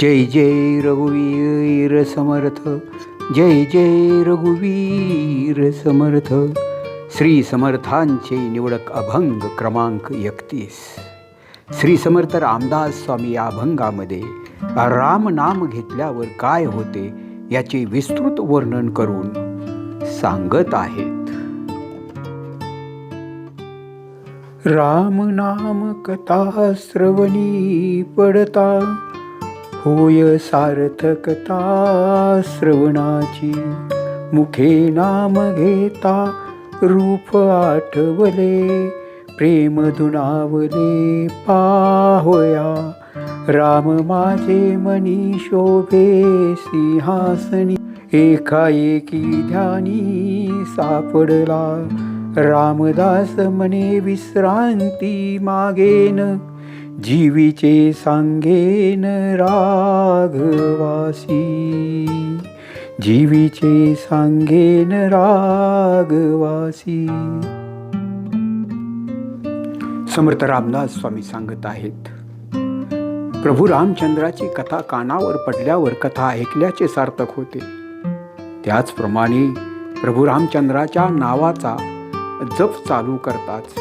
जय जय रघुवीर समर्थ जय जय रघुवीर समर्थ. श्री समर्थांचे निवडक अभंग क्रमांक एकतीस. श्री समर्थ रामदास स्वामी या अभंगामध्ये राम नाम घेतल्यावर काय होते याचे विस्तृत वर्णन करून सांगत आहेत. राम नाम कथा श्रवणी पडता होय सार्थकता श्रवणाची. मुखे नाम घेता रूप आठवले प्रेम दुनावले पाहोया. राम माझे मनी शोभे सिंहासनी. एकाएकी ध्यानी सापडला. रामदास मने विश्रांती मागेन. जीवीचे सांगेन राघवासी जीवीचे सांगेन राघवासी समर्थ रामदास स्वामी सांगत आहेत प्रभू रामचंद्राची कथा कानावर पडल्यावर कथा ऐकल्याचे सार्थक होते. त्याचप्रमाणे प्रभू रामचंद्राच्या नावाचा जप चालू करताच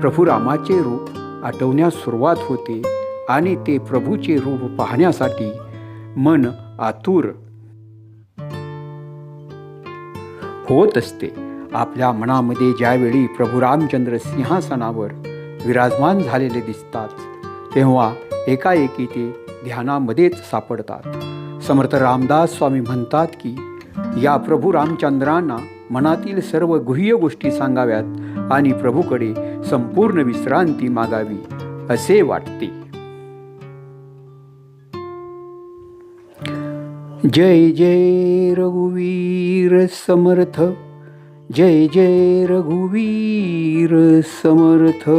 प्रभू रामाचे रूप आठवण्यास सुरुवात होते आणि ते प्रभूचे रूप पाहण्यासाठी मन आतुर. होत असते. आपल्या मनामध्ये ज्यावेळी प्रभू रामचंद्र सिंहासनावर विराजमान झालेले दिसतात तेव्हा एकाएकी ते ध्यानामध्येच सापडतात. समर्थ रामदास स्वामी म्हणतात की या प्रभू रामचंद्रांना मनातील सर्व गुह्य गोष्टी सांगाव्यात आणि प्रभूकडे संपूर्ण विश्रांती मागावी असे वाटते. जय जय रघुवीर समर्थ जय जय रघुवीर समर्थ.